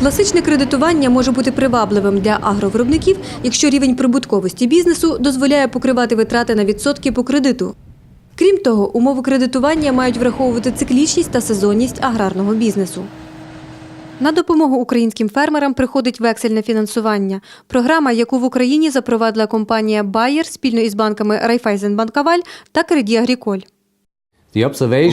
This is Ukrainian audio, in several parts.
Класичне кредитування може бути привабливим для агровиробників, якщо рівень прибутковості бізнесу дозволяє покривати витрати на відсотки по кредиту. Крім того, умови кредитування мають враховувати циклічність та сезонність аграрного бізнесу. На допомогу українським фермерам приходить вексельне фінансування. Програма, яку в Україні запровадила компанія Bayer спільно із банками Райфайзенбанкаваль та Креді Агріколь.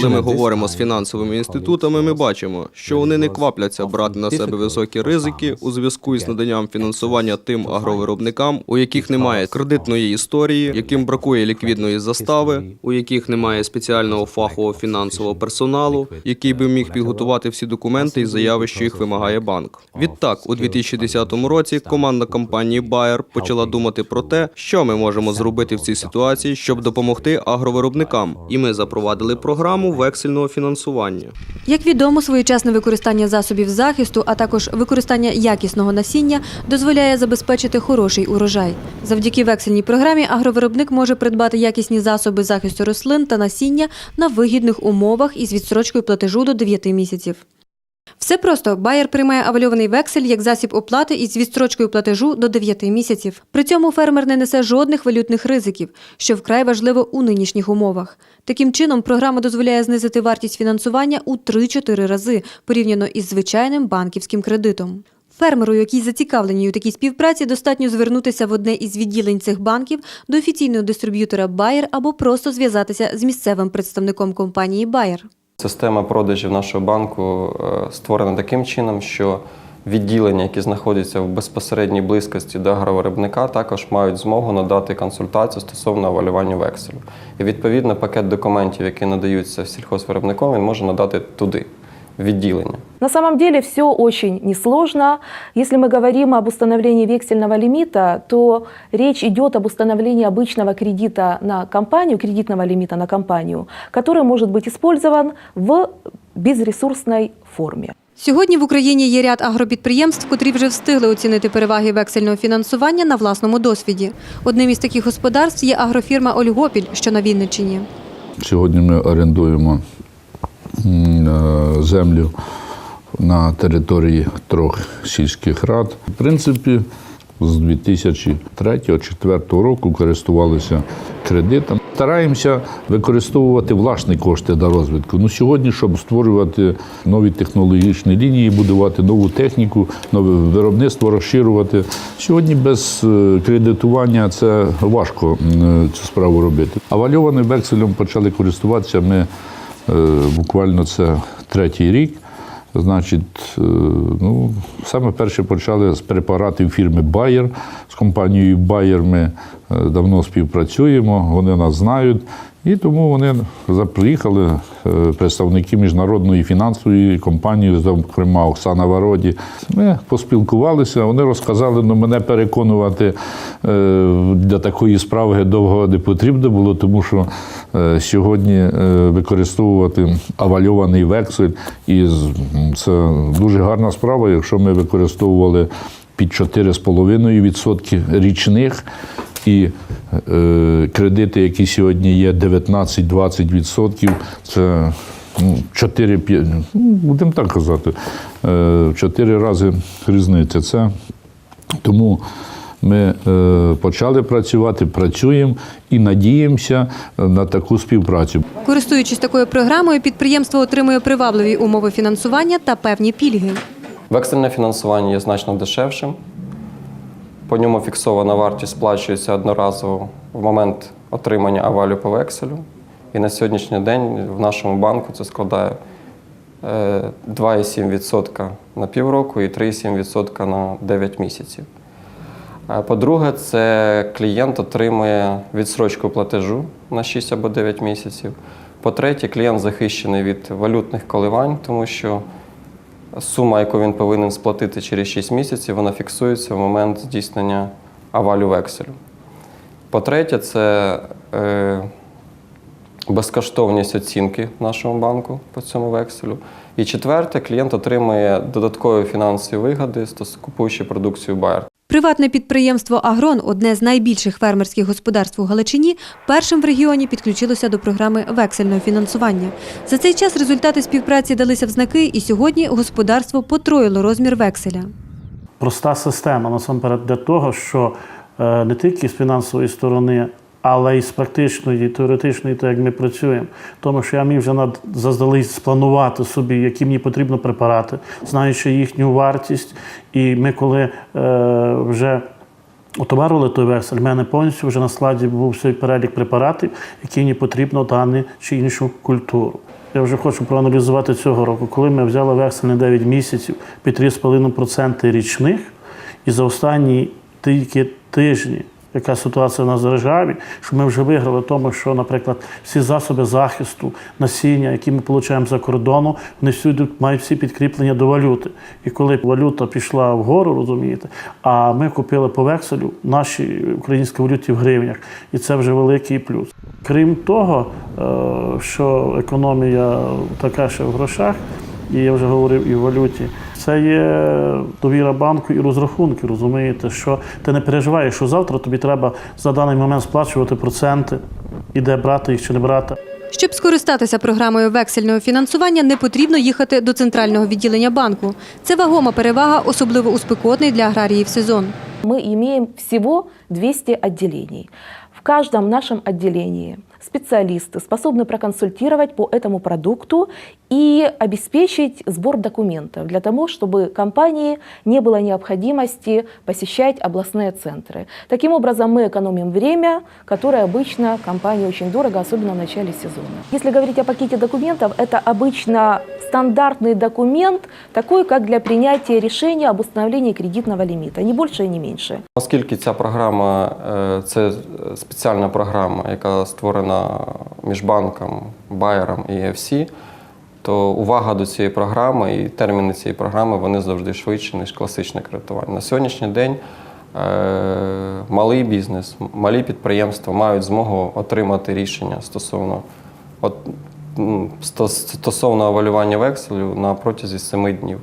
Коли ми говоримо з фінансовими інститутами, ми бачимо, що вони не квапляться брати на себе високі ризики у зв'язку із наданням фінансування тим агровиробникам, у яких немає кредитної історії, яким бракує ліквідної застави, у яких немає спеціального фахового фінансового персоналу, який би міг підготувати всі документи і заяви, що їх вимагає банк. Відтак, у 2010 році команда компанії Bayer почала думати про те, що ми можемо зробити в цій ситуації, щоб допомогти агровиробникам, і ми запровадили програму вексельного фінансування. Як відомо, своєчасне використання засобів захисту, а також використання якісного насіння дозволяє забезпечити хороший урожай. Завдяки вексельній програмі агровиробник може придбати якісні засоби захисту рослин та насіння на вигідних умовах із відсрочкою платежу до 9 місяців. Все просто Байер приймає авальований вексель як засіб оплати із відстрочкою платежу до 9 місяців. При цьому фермер не несе жодних валютних ризиків, що вкрай важливо у нинішніх умовах. Таким чином, програма дозволяє знизити вартість фінансування у 3-4 рази порівняно із звичайним банківським кредитом. Фермеру, який зацікавлені у такій співпраці, достатньо звернутися в одне із відділень цих банків до офіційного дистриб'ютора Bayer або просто зв'язатися з місцевим представником компанії Bayer. Система продажів нашого банку е, створена таким чином, що відділення, які знаходяться в безпосередній близькості до агровиробника, також мають змогу надати консультацію стосовно авалювання векселю. І відповідно пакет документів, які надаються сільхозвиробником, він може надати туди, відділення. На самом деле все очень несложно. Если мы говорим об установлении вексельного лимита, то речь идет об установлении обычного кредита на компанию, кредитного лимита на компанию, который может быть использован в безресурсной форме. Сьогодні в Україні є ряд агропідприємств, котрі вже встигли оцінити переваги вексельного фінансування на власному досвіді. Одним із таких господарств є агрофірма Ольгопіль, що на Вінниччині. Сьогодні ми орендуємо м, е, землю на території трьох сільських рад. В принципі, з 2003-2004 року користувалися кредитом. Стараємося використовувати власні кошти для розвитку. Ну, сьогодні, щоб створювати нові технологічні лінії, будувати нову техніку, нове виробництво розширювати. Сьогодні без е, кредитування це важко цю справу робити. А вальованим векселем почали користуватися ми е, буквально це третій рік. Значить, е, ну, саме перше почали з препаратів фірми Bayer. З компанією Bayer ми е, давно співпрацюємо, вони нас знають. І тому вони приїхали е, представники міжнародної фінансової компанії, зокрема Оксана Вароді. Ми поспілкувалися, вони розказали, ну мене переконувати е, для такої справи довго не потрібно було, тому що е, сьогодні використовувати авальований вексель, і це дуже гарна справа, якщо ми використовували під 4,5% річних. І кредити, які сьогодні є 19-20%, це ну, 4-5, ну, будемо так казати, е, в 4 рази різниця. Це тому ми е, почали працювати, працюємо і надіємося на таку співпрацю. Користуючись такою програмою, підприємство отримує привабливі умови фінансування та певні пільги. Вексельне фінансування є значно дешевшим. По ньому фіксована вартість сплачується одноразово в момент отримання авалю по векселю. І на сьогоднішній день в нашому банку це складає е, 2,7% на півроку і 3,7% на 9 місяців. Е, По-друге, це клієнт отримує відсрочку платежу на 6 або 9 місяців. По-третє, клієнт захищений від валютних коливань, тому що сума, яку він повинен сплатити через 6 місяців, вона фіксується в момент здійснення авалю векселю. По-третє, це е, безкоштовність оцінки нашого банку по цьому векселю. І четверте, клієнт отримує додаткові фінансові вигоди, купуючи продукцію Bayer. Приватне підприємство Агрон, одне з найбільших фермерських господарств у Галичині, першим в регіоні підключилося до програми вексельного фінансування. За цей час результати співпраці далися в знаки, і сьогодні господарство потроїло розмір векселя. проста система насамперед для того, що е, не тільки з фінансової сторони, але й з практичної, теоретичної, так як ми працюємо. Тому що я міг вже над заздалегідь спланувати собі, які мені потрібно препарати, знаючи їхню вартість. І ми, коли е, вже отоварили той вексель, в мене повністю вже на складі був цей перелік препаратів, які мені потрібно дану чи іншу культуру. Я вже хочу проаналізувати цього року, коли ми взяли вексель на 9 місяців під 3,5% річних, і за останні тільки тижні, яка ситуація у нас в державі, що ми вже виграли в тому, що, наприклад, всі засоби захисту, насіння, які ми отримуємо за кордону, вони всюди мають всі підкріплення до валюти. І коли валюта пішла вгору, розумієте, а ми купили по векселю наші українські валюті в гривнях, і це вже великий плюс. Крім того, е, що економія така ще в грошах, і я вже говорив і в валюті. Це є довіра банку і розрахунки, розумієте, що ти не переживаєш, що завтра тобі треба за даний момент сплачувати проценти, і де брати їх чи не брати. Щоб скористатися програмою вексельного фінансування, не потрібно їхати до центрального відділення банку. Це вагома перевага, особливо у спекотний для аграріїв сезон. Мы имеем всего 200 отделений. В каждом нашем отделении специалисты способны проконсультировать по этому продукту и обеспечить сбор документов для того, чтобы компании не было необходимости посещать областные центры. Таким образом, мы экономим время, которое обычно компании очень дорого, особенно в начале сезона. Если говорить о пакете документов, это обычно стандартный документ, такой, как для принятия решения об установлении кредитного лимита, не больше и не меньше. Оскільки ця програма е, це спеціальна програма, яка створена між банком, Байером і EFC, то увага до цієї програми і терміни цієї програми вони завжди швидші, ніж класичне кредитування. На сьогоднішній день е, малий бізнес, малі підприємства мають змогу отримати рішення стосовно от, стосовно авалювання векселю на протязі 7 днів.